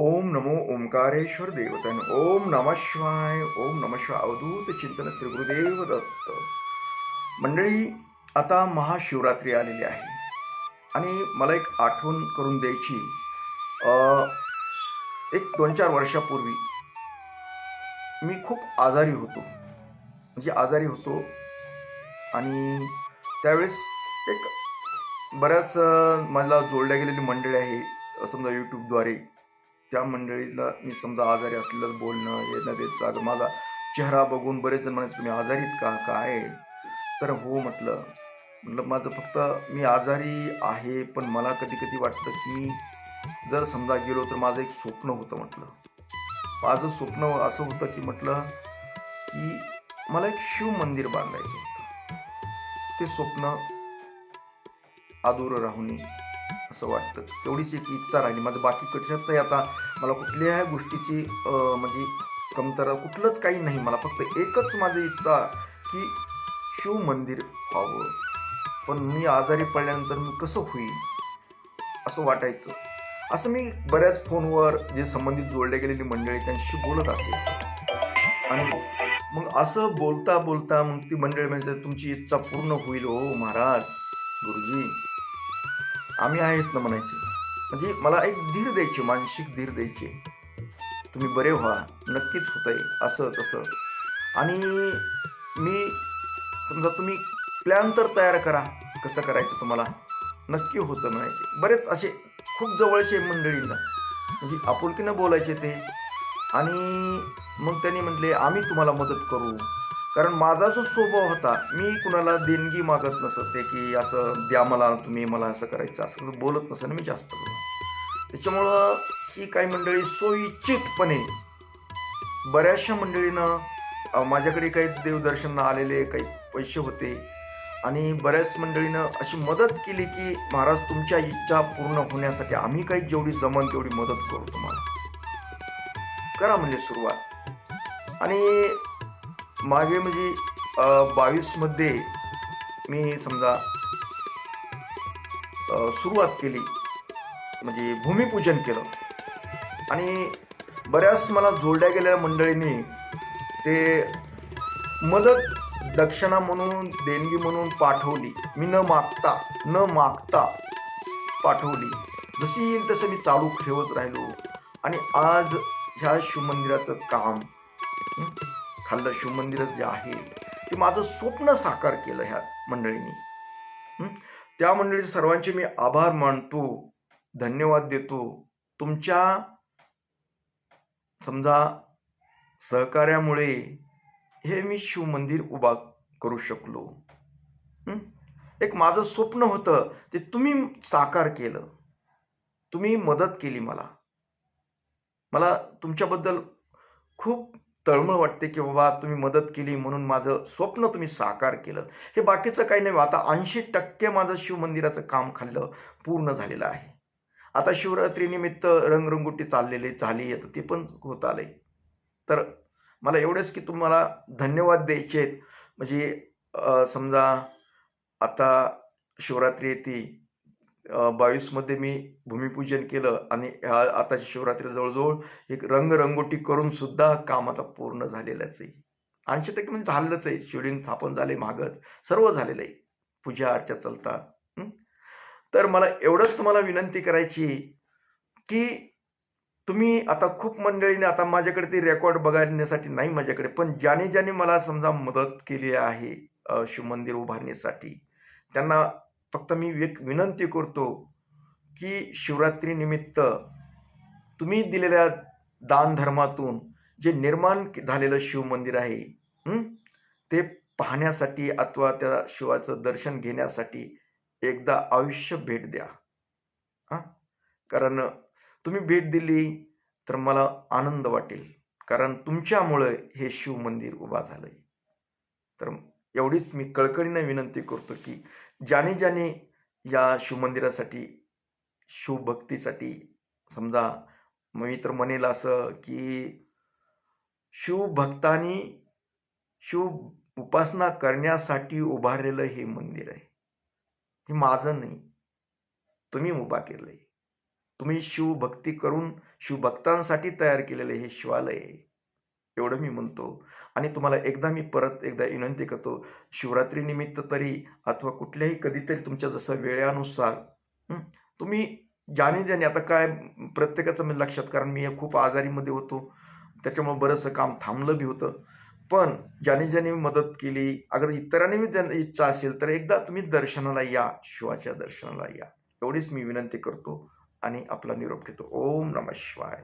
ओम नमो ओंकारेश्वर देवतन ओम नम शिवाय ओम नम शिवाय अवधूत चिंतन श्री गुरुदेव दत्त. मंडळी आता महाशिवरात्री आलेली आहे. आणि मला एक आठवण करून द्यायची. एक दोन चार वर्षापूर्वी मी खूप आजारी होतो. म्हणजे आजारी होतो. आणि त्यावेळेस एक बऱ्याच मला जोडल्या गेलेली मंडळी आहे समजा यूट्यूबद्वारे त्या मंडळीला मी समजा आजारी असलेलं बोलणं हे न तेच माझा चेहरा बघून बरेच जण म्हणायचं तुम्ही आजारीत का? काय? तर हो म्हटलं. म्हटलं माझं फक्त मी आजारी आहे पण मला कधी कधी वाटतं की जर समजा गेलो तर माझं एक स्वप्न होतं म्हटलं. माझं स्वप्न असं होतं की म्हटलं की मला एक शिव मंदिर बांधायचं होतं. ते स्वप्न अधुरं राहून असं वाटतं. तेवढीच एक इच्छा राहिली. माझं बाकी कशाचंही आता. मला कुठल्याही गोष्टीची म्हणजे कमतरता कुठलंच काही नाही. मला फक्त एकच माझी इच्छा की शिव मंदिर व्हावं. पण मी आजारी पडल्यानंतर मी कसं होईल? असं वाटायचं. असं मी बऱ्याच फोनवर जे संबंधित जोडले गेलेली मंडळी त्यांच्याशी बोलत असते आणि मग असं बोलता बोलता मग ती मंडळी म्हणजे तुमची इच्छा पूर्ण होईल हो महाराज गुरुजी. आम्ही आहेत ना म्हणायचे. म्हणजे मला एक धीर द्यायची मानसिक धीर द्यायचे. तुम्ही बरे व्हा नक्कीच होतंय असं तसं. आणि मी समजा तुम्ही प्लॅन तर तयार करा कसं करायचं तुम्हाला? नक्की होतं म्हणायचे. बरेच असे खूप जवळचे मंडळींना म्हणजे आपुलकीनं बोलायचे ते. आणि मग त्यांनी म्हटले आम्ही तुम्हाला मदत करू. कारण माझा जो स्वभाव होता मी कुणाला देणगी मागत नसते की असं द्या मला तुम्ही मला असं करायचं असं बोलत नसेल मी जास्त करून त्याच्यामुळं ही काही मंडळी सोयीचितपणे बऱ्याचशा मंडळीनं माझ्याकडे काही देवदर्शनला आलेले काही पैसे होते आणि बऱ्याच मंडळीनं अशी मदत केली की महाराज तुमच्या इच्छा पूर्ण होण्यासाठी आम्ही काही जेवढी जमन तेवढी मदत करू तुम्हाला. करा म्हणजे सुरुवात. आणि मागे म्हणजे बावीसमध्ये मी समजा सुरुवात केली. म्हणजे भूमिपूजन केलं. आणि बऱ्याच मला जोडल्या गेलेल्या मंडळींनी ते मदत दक्षिणा म्हणून देणगी म्हणून पाठवली. मी न मागता न मागता पाठवली. जशी येईल तसं मी चालू ठेवत राहिलो. आणि आज ह्या शिवमंदिराचं काम खाल्लं शिवमंदिरच जे आहे ते माझं स्वप्न साकार केलं ह्या मंडळींनी. त्या मंडळीचे सर्वांचे मी आभार मानतो धन्यवाद देतो. तुमच्या समजा सहकार्यामुळे हे मी शिवमंदिर उभा करू शकलो. एक माझं स्वप्न होतं ते तुम्ही साकार केलं. तुम्ही मदत केली मला. मला तुमच्याबद्दल खूप तळमळ वाटते की बाबा तुम्ही मदत केली म्हणून माझं स्वप्न तुम्ही साकार केलं. हे बाकीचं काही नाही आता ऐंशी टक्के माझं शिवमंदिराचं काम खाल्लं पूर्ण झालेलं आहे. आता शिवरात्रीनिमित्त रंगरंगोटी चाललेली झाली आता ते पण होत आले तर मला एवढेच की तुम्हाला धन्यवाद द्यायचे आहेत. म्हणजे समजा आता शिवरात्री येते बावीसमध्ये मी भूमिपूजन केलं आणि ह्या आताची शिवरात्री जवळजवळ एक रंगरंगोटी करून सुद्धा काम आता पूर्ण झालेलंच आहे. ऐंशी टक्के म्हणजे झालेलंच आहे. शिवलिंग स्थापन झाले मागच सर्व झालेलं आहे. पूजा अर्चा चालतात तर मला एवढंच तुम्हाला विनंती करायची की तुम्ही आता खूप मंडळीने आता माझ्याकडे ते रेकॉर्ड बघण्यासाठी नाही माझ्याकडे पण ज्याने ज्याने मला समजा मदत केली आहे शिवमंदिर उभारण्यासाठी त्यांना फक्त मी एक विनंती करतो की शिवरात्रीनिमित्त तुम्ही दिलेल्या दानधर्मातून जे निर्माण झालेलं शिवमंदिर आहे ते पाहण्यासाठी अथवा त्या शिवाचं दर्शन घेण्यासाठी एकदा आयुष्य भेट द्या हां? कारण तुम्ही भेट दिली तर मला आनंद वाटेल कारण तुमच्यामुळं हे शिवमंदिर उभा झालंय. तर एवढीच मी कळकळीनं विनंती करतो की ज्याने ज्याने या शिवमंदिरासाठी शिवभक्तीसाठी समजा मी तर म्हणेल असं की शिवभक्तांनी शिव उपासना करण्यासाठी उभारलेलं हे मंदिर आहे. हे माझं नाही. तुम्ही उभा आहे तुम्ही शिवभक्ती करून शिवभक्तांसाठी तयार केलेलं हे शिवालय आहे. एवढं मी म्हणतो. आणि तुम्हाला एकदा मी परत एकदा विनंती करतो शिवरात्रीनिमित्त तरी अथवा कुठल्याही कधीतरी तुमच्या जसं वेळेनुसार तुम्ही ज्याने ज्याने आता काय प्रत्येकाचं म्हणजे लक्षात कारण मी खूप आजारीमध्ये होतो. त्याच्यामुळे बरंचसं काम थांबलं बी होतं. पण ज्याने ज्याने मदत केली. अगर इतरांनी बी ज्यांना इच्छा असेल तर एकदा तुम्ही दर्शनाला या शिवाच्या दर्शनाला या. एवढीच मी विनंती करतो आणि आपला निरोप घेतो. ओम नमः शिवाय